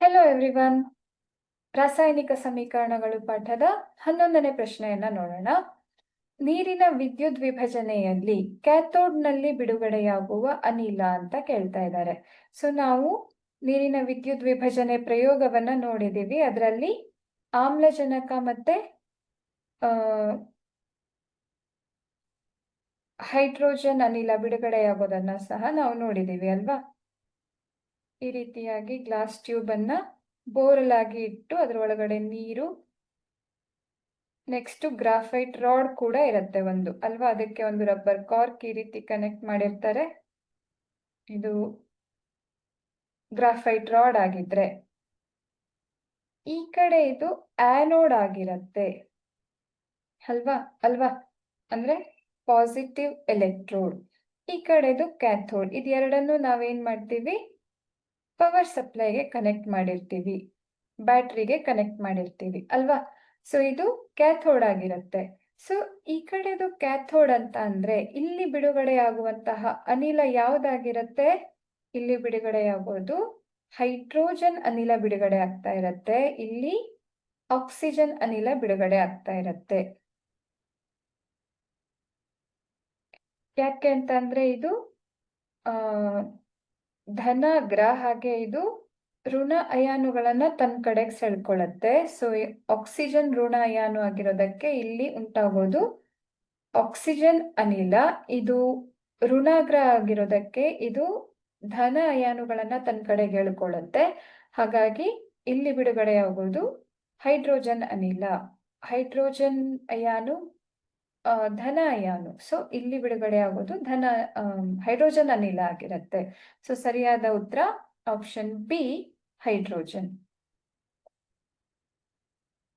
Hello everyone ರಾಸಾಯನಿಕ ಸಮೀಕರಣಗಳು ಪಾಠದ ಹನ್ನೊಂದನೇ ಪ್ರಶ್ನೆಯನ್ನ ನೋಡೋಣ. ನೀರಿನ ವಿದ್ಯುತ್ ವಿಭಜನೆಯಲ್ಲಿ ಕ್ಯಾಥೋಡ್ನಲ್ಲಿ ಬಿಡುಗಡೆಯಾಗುವ ಅನಿಲ ಅಂತ ಕೇಳ್ತಾ ಇದ್ದಾರೆ. ಸೊ ನಾವು ನೀರಿನ ವಿದ್ಯುತ್ ವಿಭಜನೆ ಪ್ರಯೋಗವನ್ನ ನೋಡಿದೀವಿ ಅದರಲ್ಲಿ ಆಮ್ಲಜನಕ ಮತ್ತೆ ಹೈಡ್ರೋಜನ್ ಅನಿಲ ಬಿಡುಗಡೆಯಾಗೋದನ್ನ ಸಹ ನಾವು ನೋಡಿದೀವಿ ಅಲ್ವಾ? ಈ ರೀತಿಯಾಗಿ ಗ್ಲಾಸ್ ಟ್ಯೂಬ್ ಅನ್ನ ಬೋರಲ್ ಆಗಿ ಇಟ್ಟು ಅದರ ಒಳಗಡೆ ನೀರು ನೆಕ್ಸ್ಟ್ ಗ್ರಾಫೈಟ್ ರಾಡ್ ಕೂಡ ಇರುತ್ತೆ ಒಂದು. ಅಲ್ವಾ? ಅದಕ್ಕೆ ಒಂದು ರಬ್ಬರ್ ಕಾರ್ಕ್ ಈ ರೀತಿ ಕನೆಕ್ಟ್ ಮಾಡಿರ್ತಾರೆ. ಇದು ಗ್ರಾಫೈಟ್ ರಾಡ್ ಆಗಿದ್ರೆ. ಈ ಕಡೆ ಇದು ಆನೋಡ್ ಆಗಿರತ್ತೆ. ಅಲ್ವಾ? ಅಲ್ವಾ? ಅಂದ್ರೆ ಪಾಸಿಟಿವ್ ಎಲೆಕ್ಟ್ರೋಡ್ ಈ ಕಡೆದು ಕ್ಯಾಥೋಡ್ ಇದೆರಡನ್ನು ನಾವೇನ್ ಮಾಡ್ತೀವಿ? ಪವರ್ ಸಪ್ಲೈಗೆ ಕನೆಕ್ಟ್ ಮಾಡಿರ್ತೀವಿ ಬ್ಯಾಟ್ರಿಗೆ ಕನೆಕ್ಟ್ ಮಾಡಿರ್ತೀವಿ ಅಲ್ವಾ? ಸೊ ಇದು ಕ್ಯಾಥೋಡ್ ಆಗಿರುತ್ತೆ. ಸೊ ಈ ಕಡೆದು ಕ್ಯಾಥೋಡ್ ಅಂತ ಅಂದ್ರೆ ಇಲ್ಲಿ ಬಿಡುಗಡೆ ಆಗುವಂತಹ ಅನಿಲ ಯಾವ್ದಾಗಿರತ್ತೆ? ಇಲ್ಲಿ ಬಿಡುಗಡೆಯಾಗೋದು ಹೈಡ್ರೋಜನ್ ಅನಿಲ ಬಿಡುಗಡೆ ಆಗ್ತಾ ಇರತ್ತೆ. ಇಲ್ಲಿ ಆಕ್ಸಿಜನ್ ಅನಿಲ ಬಿಡುಗಡೆ ಆಗ್ತಾ ಇರತ್ತೆ. ಯಾಕೆ ಅಂತ ಅಂದ್ರೆ ಇದು, ಆ ಧನ, ಗ್ರಹ ಹಾಗೆ ಇದು ಋಣ ಅಯಾನುಗಳನ್ನ ತನ್ನ ಕಡೆಗೆ ಸೆಳ್ಕೊಳ್ಳುತ್ತೆ ಸೊ ಆಕ್ಸಿಜನ್ ಋಣ ಅಯಾನು ಆಗಿರೋದಕ್ಕೆ ಇಲ್ಲಿ ಉಂಟಾಗೋದು ಆಕ್ಸಿಜನ್ ಅನಿಲ. ಇದು ಋಣಾಗ್ರಹ ಆಗಿರೋದಕ್ಕೆ ಇದು ಧನ ಅಯಾನುಗಳನ್ನ ತನ್ನ ಕಡೆಗೆ ಎಳ್ಕೊಳ್ಳುತ್ತೆ ಹಾಗಾಗಿ ಇಲ್ಲಿ ಬಿಡುಗಡೆಯಾಗೋದು ಹೈಡ್ರೋಜನ್ ಅನಿಲ. ಹೈಡ್ರೋಜನ್ ಅಯಾನು ಧನ ಅಯಾನು ಸೊ ಇಲ್ಲಿ ಬಿಡುಗಡೆ ಆಗೋದು ಧನ ಹೈಡ್ರೋಜನ್ ಅನಿಲ ಆಗಿರುತ್ತೆ. ಸೊ ಸರಿಯಾದ ಉತ್ತರ ಆಪ್ಷನ್ ಬಿ ಹೈಡ್ರೋಜನ್.